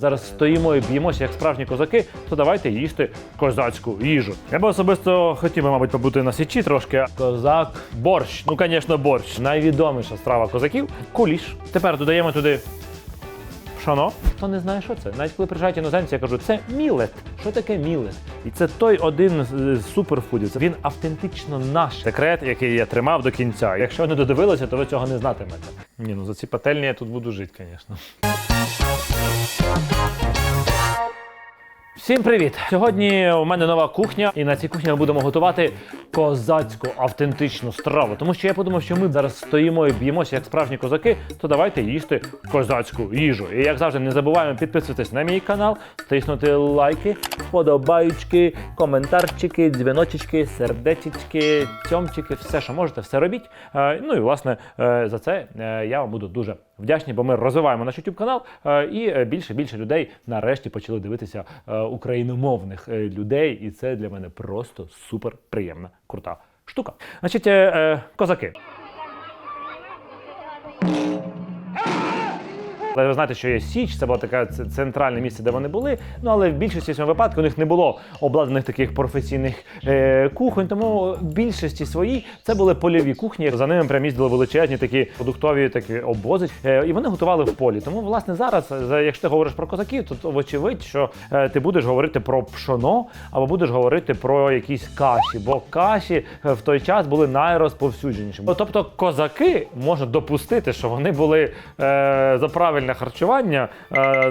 Зараз стоїмо і б'ємося як справжні козаки, то давайте їсти козацьку їжу. Я би особисто хотів би, мабуть, побути на січі трошки. Козак борщ. Ну, звісно, борщ. Найвідоміша страва козаків куліш. Тепер додаємо туди пшоно. Хто не знає, що це? Навіть коли приїжджають іноземці, я кажу, це мілет. Що таке мілет? І це той один з з суперфудів. Він автентично наш секрет, який я тримав до кінця. Якщо не додивилися, то ви цього не знатимете. Ні, ну за ці пательні я тут буду жити, звісно. Всім привіт! Сьогодні у мене нова кухня, і на цій кухні ми будемо готувати козацьку автентичну страву. Тому що я подумав, що ми зараз стоїмо і б'ємося як справжні козаки, то давайте їсти козацьку їжу. І як завжди, не забуваємо підписуватись на мій канал, тиснути лайки, вподобаючки, коментарчики, дзвіночечки, сердечечки, цьомчики, все, що можете, все робіть. Е, Ну і власне е, за це е, я вам буду дуже вдячний, бо ми розвиваємо наш YouTube канал, е, і е, більше більше людей нарешті почали дивитися е, україномовних людей, і це для мене просто супер приємна, крута штука. Значить, козаки. Але ви знаєте, що є Січ, це було таке центральне місце, де вони були. Ну але в більшості своїх випадків у них не було обладнаних таких професійних е, кухонь. Тому в більшості своїй це були польові кухні. За ними прям їздили величезні такі продуктові такі обози. Е, і вони готували в полі. Тому, власне, зараз, якщо ти говориш про козаків, то, вочевидь, що е, ти будеш говорити про пшоно або будеш говорити про якісь каші, бо каші е, в той час були найрозповсюдженішими. Тобто, козаки можна допустити, що вони були е, за правильне харчування. Е,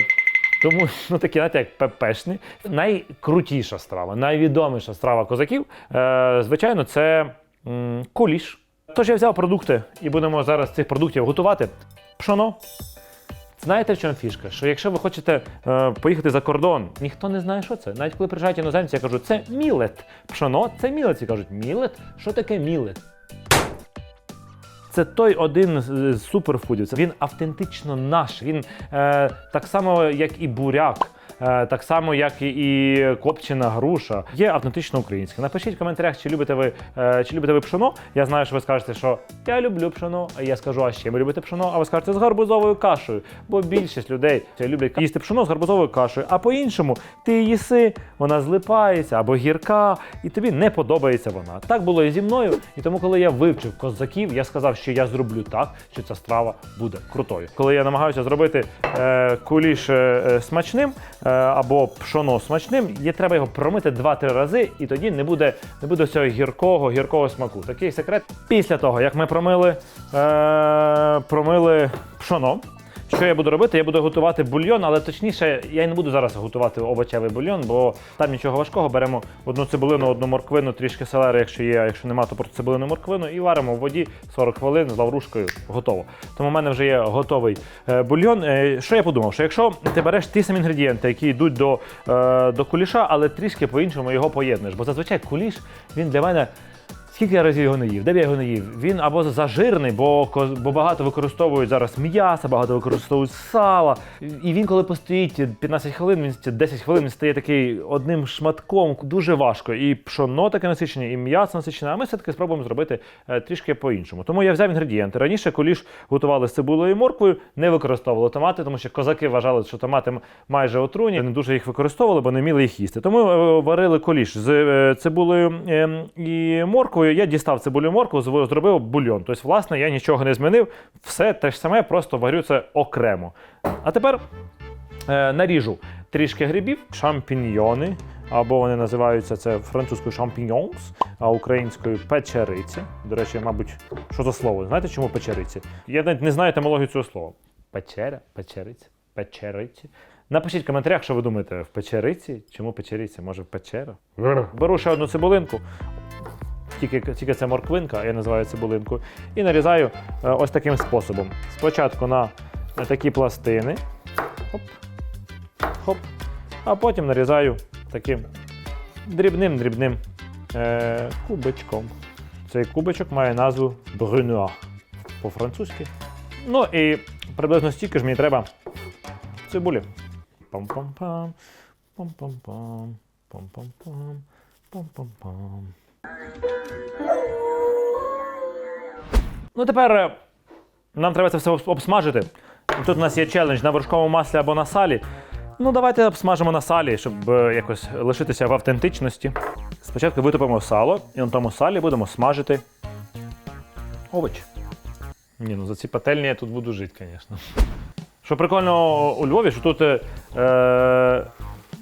тому ну такі, знаєте, як пепешні. Найкрутіша страва, найвідоміша страва козаків, е, звичайно, це м, куліш. Тож я взяв продукти і будемо зараз цих продуктів готувати пшоно. Знаєте, в чому фішка? Що якщо ви хочете е, поїхати за кордон, ніхто не знає, що це. Навіть коли приїжджають іноземці, я кажу, це мілет. Пшоно це мілет. І кажуть, мілет? Що таке мілет? Це той один з суперфудів. Він автентично наш. Він е, так само, як і буряк. Е, Так само, як і, копчена груша, є автентично українське. Напишіть в коментарях, чи любите ви е, чи любите ви пшоно. Я знаю, що ви скажете, що я люблю пшоно. А я скажу, а ще ви любите пшоно, а ви скажете з гарбузовою кашею. Бо більшість людей люблять їсти пшоно з гарбузовою кашею. А по-іншому ти їси, вона злипається або гірка, і тобі не подобається вона. Так було і зі мною. І тому, коли я вивчив козаків, я сказав, що я зроблю так, що ця страва буде крутою. Коли я намагаюся зробити е, куліш е, е, смачним або пшоно смачним, є треба його промити 2-3 рази, і тоді не буде, не буде цього гіркого, гіркого смаку. Такий секрет. Після того, як ми промили, е, промили пшоно. Що я буду робити? Я буду готувати бульйон, але точніше, я не буду зараз готувати овочевий бульйон, бо там нічого важкого. Беремо одну цибулину, одну морквину, трішки селери, якщо є, а якщо нема, то просто цибулину морквину, і варимо в воді 40 хвилин з лаврушкою. Готово. Тому в мене вже є готовий е, бульйон. Е, що я подумав? Що якщо ти береш ті самі інгредієнти, які йдуть до, е, до куліша, але трішки по-іншому його поєднуєш. Бо зазвичай куліш він для мене. Скільки я разів його не їв? Де б я його не їв? Він або зажирний, бо, бо багато використовують зараз м'яса, багато використовують сала. І він, коли постоїть 15 хвилин, він 10 хвилин він стає такий одним шматком. Дуже важко. І пшоно таке насичене, і м'ясо насичене. А ми все-таки спробуємо зробити е, трішки по-іншому. Тому я взяв інгредієнти. Раніше куліш готували з цибулею і морквою, не використовували томати, тому що козаки вважали, що томати майже отруйні, не дуже їх використовували, бо не вміли їх їсти. Тому е, варили куліш з е, цибулею е, і морквою. Я дістав цибулю зв- зробив бульйон. Тобто, власне, я нічого не змінив. Все те ж саме, просто варю це окремо. А тепер е, наріжу трішки грибів, шампіньйони, або вони називаються це французькою шампіньонс, а українською печериці. До речі, мабуть, що за слово? Знаєте, чому печериці? Я навіть не знаю етимологію цього слова. Печеря, печериці, печериці. Напишіть в коментарях, що ви думаєте, в печериці? Чому печериці? Може в печера? Беру ще одну цибулинку. Тільки, тільки це морквинка, я називаю цибулинку, і нарізаю е, ось таким способом. Спочатку на, такі пластини, хоп, хоп, а потім нарізаю таким дрібним-дрібним е, кубичком. Цей кубичок має назву брюнуа по-французьки. Ну і приблизно стільки ж мені треба цибулі. Пам-пам-пам, пам-пам-пам, пам-пам-пам, пам-пам-пам. Ну, тепер е, нам треба це все обс- обсмажити. Тут у нас є челендж на вершковому маслі або на салі. Ну, давайте обсмажимо на салі, щоб е, якось лишитися в автентичності. Спочатку витопимо сало, і на тому салі будемо смажити овочі. Ні, ну за ці пательні я тут буду жити, звісно. Що прикольно у Львові, що тут е, е,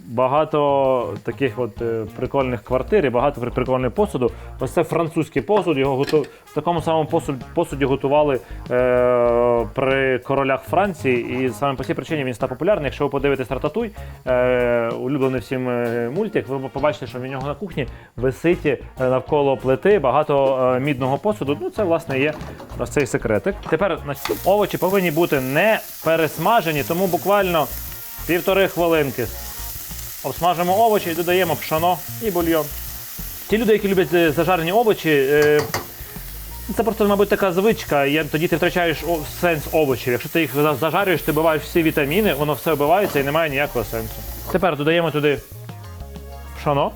багато таких от е, прикольних квартир і багато при- прикольного посуду. Ось це французький посуд, його готу... в такому самому посуд... посуді готували е, при королях Франції. І саме по цій причині він став популярний. Якщо ви подивитесь Рататуй, е, улюблений всім е, мультик, ви побачите, що в нього на кухні висить е, навколо плити багато мідного посуду. Ну, це власне є ось цей секретик. Тепер значить, овочі повинні бути не пересмажені, тому буквально півтори хвилинки. Обсмажимо овочі і додаємо пшоно і бульйон. Ті люди, які люблять е, зажарені овочі, е, це просто, мабуть, така звичка. тоді ти втрачаєш сенс овочів. Якщо ти їх зажарюєш, ти вбиваєш всі вітаміни, воно все вбивається і немає ніякого сенсу. Тепер додаємо туди пшоно,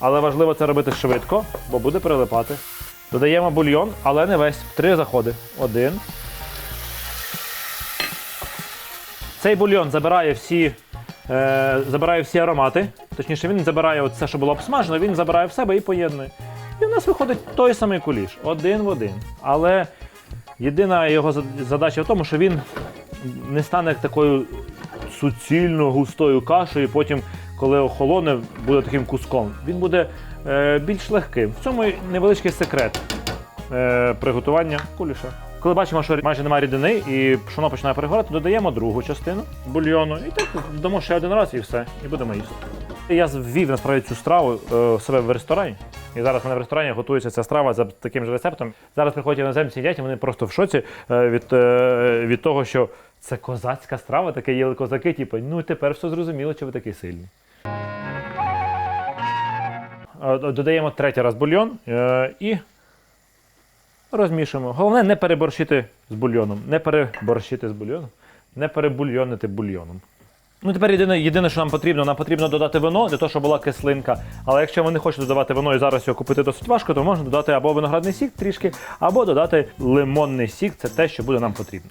але важливо це робити швидко, бо буде прилипати. Додаємо бульйон, але не весь. Три заходи. Один. Цей бульйон забирає всі, е, забирає всі аромати. Точніше, він забирає все, що було обсмажено, він забирає в себе і поєднує. І в нас виходить той самий куліш, один в один. Але єдина його задача в тому, що він не стане такою суцільно густою кашею, і потім, коли охолоне, буде таким куском. Він буде е, більш легким. В цьому невеличкий секрет е, приготування куліша. Коли бачимо, що майже немає рідини і пшоно починає перегорати, додаємо другу частину бульйону і так дамо ще один раз і все, і будемо їсти. Я ввів насправді цю страву е, в себе в ресторані. І зараз в мене в ресторані готується ця страва за таким же рецептом. Зараз приходять іноземці їдять, і вони просто в шоці е, від, е, від того, що це козацька страва, таке їли козаки, типу, ну тепер все зрозуміло, чи ви такий сильний. Е, Додаємо третій раз бульйон е, і розмішуємо. Головне не переборщити з бульйоном. Не переборщити з бульйоном, не перебульйонити бульйоном. Ну, тепер єдине, єдине, що нам потрібно, нам потрібно додати вино для того, щоб була кислинка. Але якщо ви не хочете додавати вино і зараз його купити досить важко, то можна додати або виноградний сік трішки, або додати лимонний сік це те, що буде нам потрібно.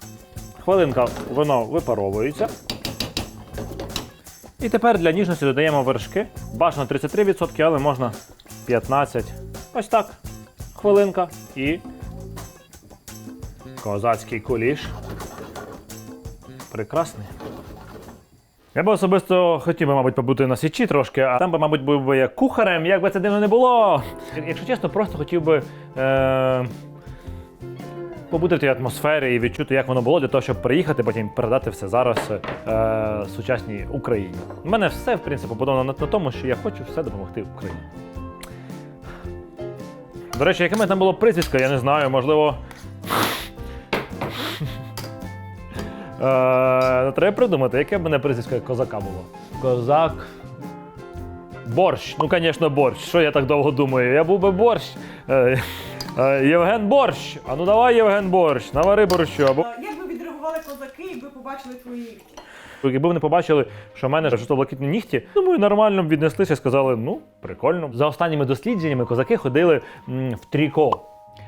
Хвилинка вино випаровується. І тепер для ніжності додаємо вершки. Бажано 33%, але можна 15%. Ось так. Хвилинка і козацький куліш. Прекрасний. Я би особисто хотів би, мабуть, побути на січі трошки, а там би, мабуть, був би як кухарем, як би це дивно не було. Якщо чесно, просто хотів би е- побути в тій атмосфері і відчути, як воно було, для того, щоб приїхати, потім передати все зараз е- сучасній Україні. У мене все, в принципі, побудовано на, на тому, що я хочу все допомогти Україні. До речі, яке там було прізвисько, я не знаю, можливо. Е, треба придумати, яке в мене прізвисько козака було. Козак. Борщ. Ну, звісно, борщ. Що я так довго думаю? Я був би борщ. Е, е, Євген борщ. А ну давай, Євген борщ, навари борщу. Або А Як би відреагували козаки, якби побачили твої якби вони побачили, що в мене жовто-блакитні нігті, думаю, нормально б віднеслися і сказали, ну, прикольно. За останніми дослідженнями козаки ходили м, в тріко.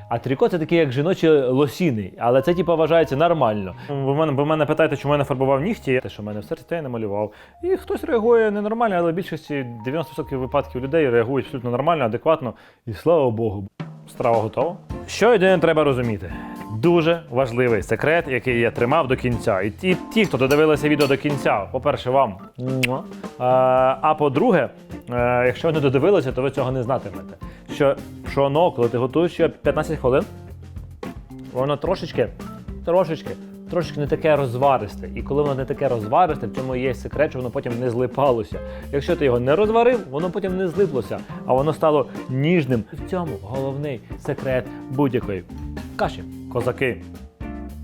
А тріко це такі як жіночі лосіни, але це типу вважається нормально. Ви мене, ви мене питаєте, чому я не фарбував нігті, те, що в мене в серці, те я не малював. І хтось реагує ненормально, але в більшості 90% випадків людей реагують абсолютно нормально, адекватно. І слава Богу, страва готова. Що єдине треба розуміти? Дуже важливий секрет, який я тримав до кінця. І ті, ті хто додивилися відео до кінця, по-перше, вам. А, по-друге, е, якщо не додивилися, то ви цього не знатимете. Що пшоно, коли ти готуєш його 15 хвилин, воно трошечки, трошечки, трошечки не таке розваристе. І коли воно не таке розваристе, в цьому є секрет, що воно потім не злипалося. Якщо ти його не розварив, воно потім не злиплося, а воно стало ніжним. В цьому головний секрет будь-якої каші. Козаки,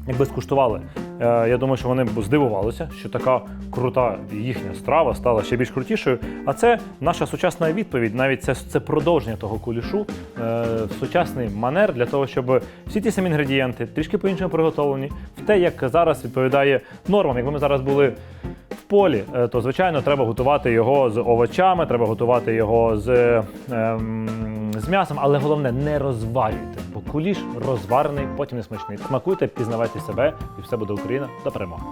якби скуштували. Е, я думаю, що вони б здивувалися, що така крута їхня страва стала ще більш крутішою. А це наша сучасна відповідь. Навіть це, це продовження того кулішу, е, сучасний манер для того, щоб всі ті самі інгредієнти трішки по-іншому приготовлені, в те, як зараз відповідає нормам. Якби ми зараз були в полі, е, то звичайно треба готувати його з овочами, треба готувати його з, ем, з м'ясом, але головне не розварюйте, куліш розварений, потім не смачний. Смакуйте, пізнавайте себе, і все буде Україна до перемоги.